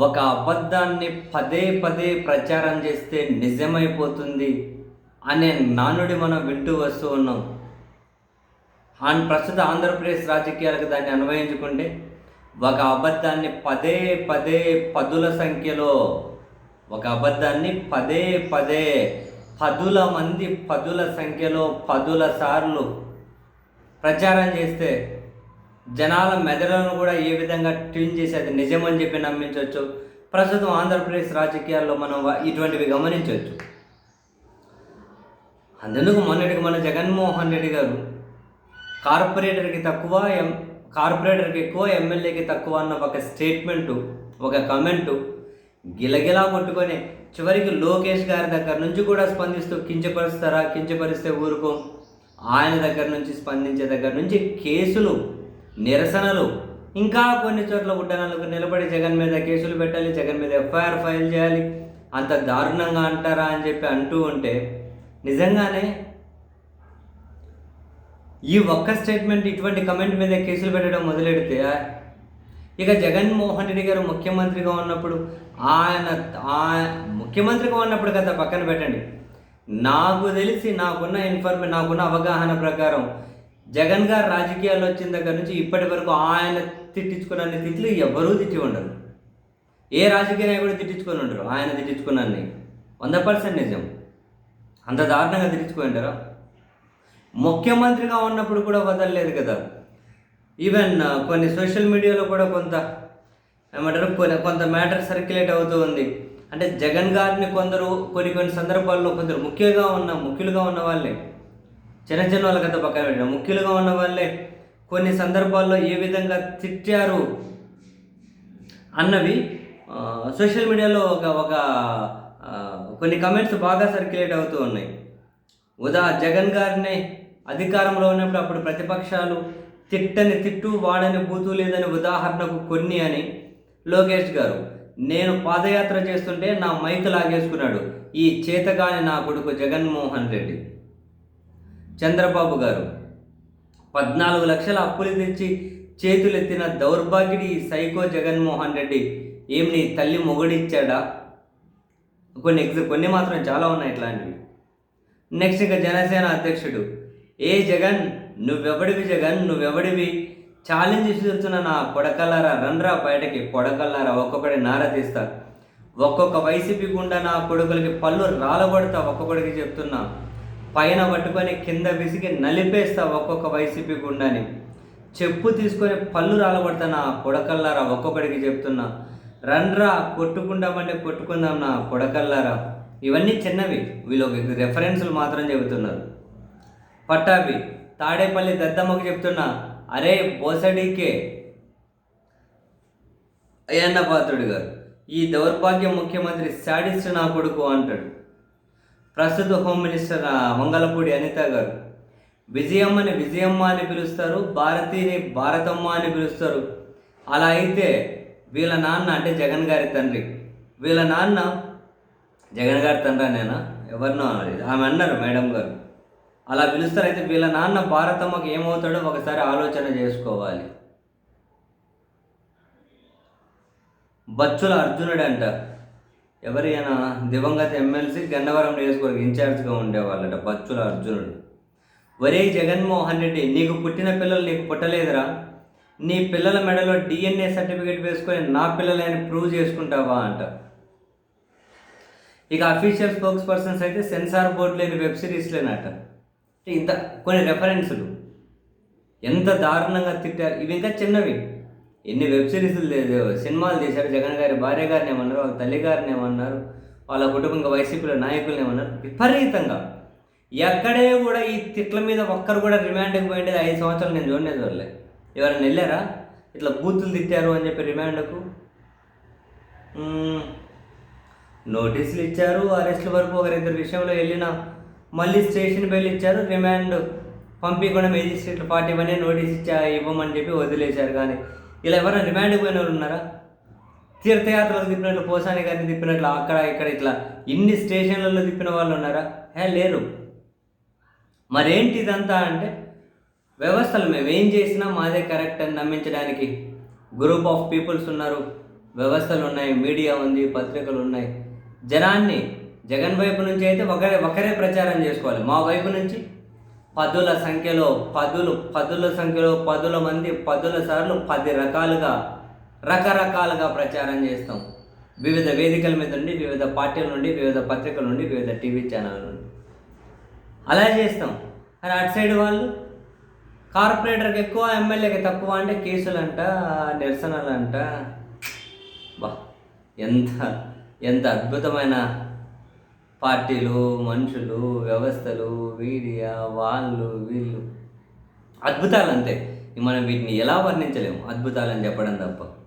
ఒక అబద్ధాన్ని పదే పదే ప్రచారం చేస్తే నిజమైపోతుంది అనే నానుడి మనం వింటూ వస్తూ ఉన్నాం. అండ్ ప్రస్తుత ఆంధ్రప్రదేశ్ రాజకీయాలకు దాన్ని అన్వయించుకుంటే ఒక అబద్ధాన్ని పదే పదే పదుల సంఖ్యలో ఒక అబద్ధాన్ని పదే పదే పదుల మంది పదుల సంఖ్యలో పదుల సార్లు ప్రచారం చేస్తే జనాల మెదడులను కూడా ఏ విధంగా ట్యూన్ చేసి అది నిజమని చెప్పి నమ్మించవచ్చు? ప్రస్తుతం ఆంధ్రప్రదేశ్ రాజకీయాల్లో మనం ఇటువంటివి గమనించవచ్చు. అందుకు మొన్నటికి మన జగన్మోహన్ రెడ్డి గారు కార్పొరేటర్కి తక్కువ ఎం కార్పొరేటర్కి ఎక్కువ ఎమ్మెల్యేకి తక్కువ అన్న ఒక స్టేట్మెంటు ఒక కమెంటు గిలగిలా కొట్టుకొని చివరికి లోకేష్ గారి దగ్గర నుంచి కూడా స్పందిస్తూ కించపరుస్తారా కించపరిస్తే ఊరుకో? ఆయన దగ్గర నుంచి స్పందించే దగ్గర నుంచి కేసులు నిరసనలు. ఇంకా కొన్ని చోట్ల ఉడ్డనాలకు నిలబడి జగన్ మీద కేసులు పెట్టాలి జగన్ మీద ఎఫ్ఐఆర్ ఫైల్ చేయాలి. అంత దారుణంగా అంటారా అని చెప్పి అంటూ ఉంటే నిజంగానే ఈ ఒక్క స్టేట్మెంట్ ఇటువంటి కమెంట్ మీద కేసులు పెట్టడం మొదలెడితే ఇక జగన్మోహన్ రెడ్డి గారు ముఖ్యమంత్రిగా ఉన్నప్పుడు ఆయన ముఖ్యమంత్రిగా ఉన్నప్పుడు కదా పక్కన పెట్టండి. నాకు తెలిసి నాకున్న ఇన్ఫర్మే నాకున్న అవగాహన ప్రకారం జగన్ గారు రాజకీయాలు వచ్చిన దగ్గర నుంచి ఇప్పటి వరకు ఆయన తిట్టించుకున్న తిట్లు ఎవరూ తిట్టి ఉండరు. ఏ రాజకీయ నాయకుడు తిట్టించుకొని ఉండరు? ఆయన తిట్టించుకున్నాన్ని వంద పర్సెంట్ నిజం. అంత దారుణంగా తిట్టించుకొని ఉంటారా ముఖ్యమంత్రిగా ఉన్నప్పుడు కూడా వదలలేదు కదా. ఈవెన్ uh, కొన్ని సోషల్ మీడియాలో కూడా కొంత ఏమంటారు కొన్ని కొంత మ్యాటర్ సర్క్యులేట్ అవుతూ ఉంది. అంటే జగన్ గారిని కొందరు కొన్ని కొన్ని సందర్భాల్లో కొందరు ముఖ్యంగా ఉన్న ముఖ్యులుగా ఉన్న వాళ్ళే. చిరంజీవి చిన్న పక్కన పెట్టిన. ముఖ్యులుగా ఉన్న వాళ్ళే కొన్ని సందర్భాల్లో ఏ విధంగా తిట్టారు అన్నవి సోషల్ మీడియాలో ఒక ఒక కొన్ని కమెంట్స్ బాగా సర్క్యులేట్ అవుతూ ఉన్నాయి. ఉదా జగన్ గారిని అధికారంలో ఉన్నప్పుడు అప్పుడు ప్రతిపక్షాలు తిట్టని తిట్టు వాడని బూతు లేదని ఉదాహరణకు కొన్ని అని లోకేష్ గారు నేను పాదయాత్ర చేస్తుంటే నా మైక్ లాగేసుకున్నాడు. ఈ చేతగాని నా కొడుకు జగన్మోహన్ రెడ్డి. చంద్రబాబు గారు. పద్నాలుగు లక్షల అప్పులు తెచ్చి చేతులెత్తిన దౌర్భాగ్యుడి సైకో జగన్మోహన్ రెడ్డి ఏం నీ తల్లి మొగుడిచ్చాడా? కొన్ని ఎగ్జ కొన్ని మాత్రం చాలా ఉన్నాయి ఇట్లాంటివి. నెక్స్ట్ ఇక జనసేన అధ్యక్షుడు. ఏ జగన్ నువ్వెవడివి జగన్ నువ్వెవడివి? ఛాలెంజ్ విసురుతున్న నా కొడకల్లారా రన్రా బయటకి కొడకల్లారా ఒక్కొక్కడి నార తీస్తా. ఒక్కొక్క వైసీపీ గుండా నా కొడుకులకి పళ్ళు రాలబడతా ఒక్కొక్కడికి చెప్తున్నా. పైన పట్టుకొని కింద విసిగి నలిపేస్తా ఒక్కొక్క వైసీపీ గుండాని. చెప్పు తీసుకొని పళ్ళు రాలగొడతా నా కొడకల్లారా? ఒక్కొక్కడికి చెప్తున్నా. రండ్రా కొట్టుకుందామంటే కొట్టుకుందాం నా కొడకల్లారా? ఇవన్నీ చిన్నవి. వీళ్ళు రెఫరెన్స్లు మాత్రం చెబుతున్నారు. పట్టాభి తాడేపల్లి దద్దమ్మకు చెప్తున్నా. అరే బోసడికే. అయ్యన్న పాత్రుడు గారు ఈ దౌర్భాగ్య ముఖ్యమంత్రి శాడిస్ట్ నా కొడుకు అంటాడు. ప్రస్తుత హోమ్ మినిస్టర్ మంగళపూడి అనిత గారు. విజయమ్మని విజయమ్మ అని పిలుస్తారు భారతీని భారతమ్మ అని పిలుస్తారు. అలా అయితే వీళ్ళ నాన్న అంటే జగన్ గారి తండ్రి. వీళ్ళ నాన్న జగన్ గారి తండ్రి నేనా ఎవరినో ఆమె అన్నారు మేడం గారు. అలా పిలుస్తారైతే వీళ్ళ నాన్న భారతమ్మకి ఏమవుతాడో ఒకసారి ఆలోచన చేసుకోవాలి. బచ్చుల అర్జునుడు అంట ఎవరి అయినా దివంగత ఎమ్మెల్సీ గన్నవరం నియోజకవర్గ ఇన్ఛార్జ్గా ఉండేవాళ్ళట బచ్చుల అర్జునుడు. వరే జగన్మోహన్ రెడ్డి నీకు పుట్టిన పిల్లలు నీకు పుట్టలేదురా. నీ పిల్లల మెడలో డిఎన్ఏ సర్టిఫికేట్ వేసుకొని నా పిల్లలని ప్రూవ్ చేసుకుంటావా అంట. ఇక అఫీషియల్ స్పోక్స్ పర్సన్స్ అయితే సెన్సార్ బోర్డు లేని వెబ్ సిరీస్లేనట. ఇంత కొన్ని రెఫరెన్సులు ఎంత దారుణంగా తిట్టారు. ఇవి ఇంకా చిన్నవి. ఎన్ని వెబ్ సిరీస్లు లేదు సినిమాలు తీశారు జగన్ గారి భార్య గారిని ఏమన్నారు వాళ్ళ తల్లి గారిని ఏమన్నారు వాళ్ళ కుటుంబ ఇంకా వైసీపీలో నాయకుల్ని ఏమన్నారు? విపరీతంగా. ఎక్కడే కూడా ఈ తిట్ల మీద ఒక్కరు కూడా రిమాండ్కి పోయిండేది ఐదు సంవత్సరాలు నేను చూడలేదు వాళ్ళే ఎవరైనా వెళ్ళారా? ఇట్లా బూతులు తిట్టారు అని చెప్పి రిమాండ్కు? నోటీసులు ఇచ్చారు అరెస్ట్ల వరకు ఒకరిద్దరు విషయంలో వెళ్ళిన మళ్ళీ స్టేషన్ బెల్ ఇచ్చారు రిమాండ్ పంపించకుండా మేజిస్ట్రేట్లు పార్టీ ఇవన్నీ నోటీస్ ఇచ్చా ఇవ్వమని చెప్పి వదిలేశారు. కానీ ఇలా ఎవరైనా రిమాండ్కి పోయిన వాళ్ళు ఉన్నారా? తీర్థయాత్రలు తిప్పినట్లు పోసాని గారిని తిప్పినట్లు అక్కడ ఇక్కడ ఇట్లా ఇన్ని స్టేషన్లలో తిప్పిన వాళ్ళు ఉన్నారా? హే లేరు. మరేంటి ఇదంతా అంటే వ్యవస్థలు మేము ఏం చేసినా మాదే కరెక్ట్ అని నమ్మించడానికి గ్రూప్ ఆఫ్ పీపుల్స్ ఉన్నారు. వ్యవస్థలు ఉన్నాయి మీడియా ఉంది పత్రికలు ఉన్నాయి. జనాన్ని జగన్ వైపు నుంచి అయితే ఒకరే ఒకరే ప్రచారం చేసుకోవాలి. మా వైపు నుంచి పదుల సంఖ్యలో పదులు పదుల సంఖ్యలో పదుల మంది పదుల సార్లు పది రకాలుగా రకరకాలుగా ప్రచారం చేస్తాం. వివిధ వేదికల మీద నుండి వివిధ పార్టీల నుండి వివిధ పత్రికల నుండి వివిధ టీవీ ఛానల్ నుండి. అలా చేస్తాం. మరి అటు సైడ్ వాళ్ళు కార్పొరేటర్కి ఎక్కువ ఎమ్మెల్యేకి తక్కువ అంటే కేసులంట నిరసనలంట. బా ఎంత ఎంత అద్భుతమైన పార్టీలు మనుషులు వ్యవస్థలు మీడియా వాళ్ళు వీళ్ళు. అద్భుతాలు అంతే మనం వీటిని ఎలా వర్ణించలేము? అద్భుతాలని చెప్పడం తప్ప.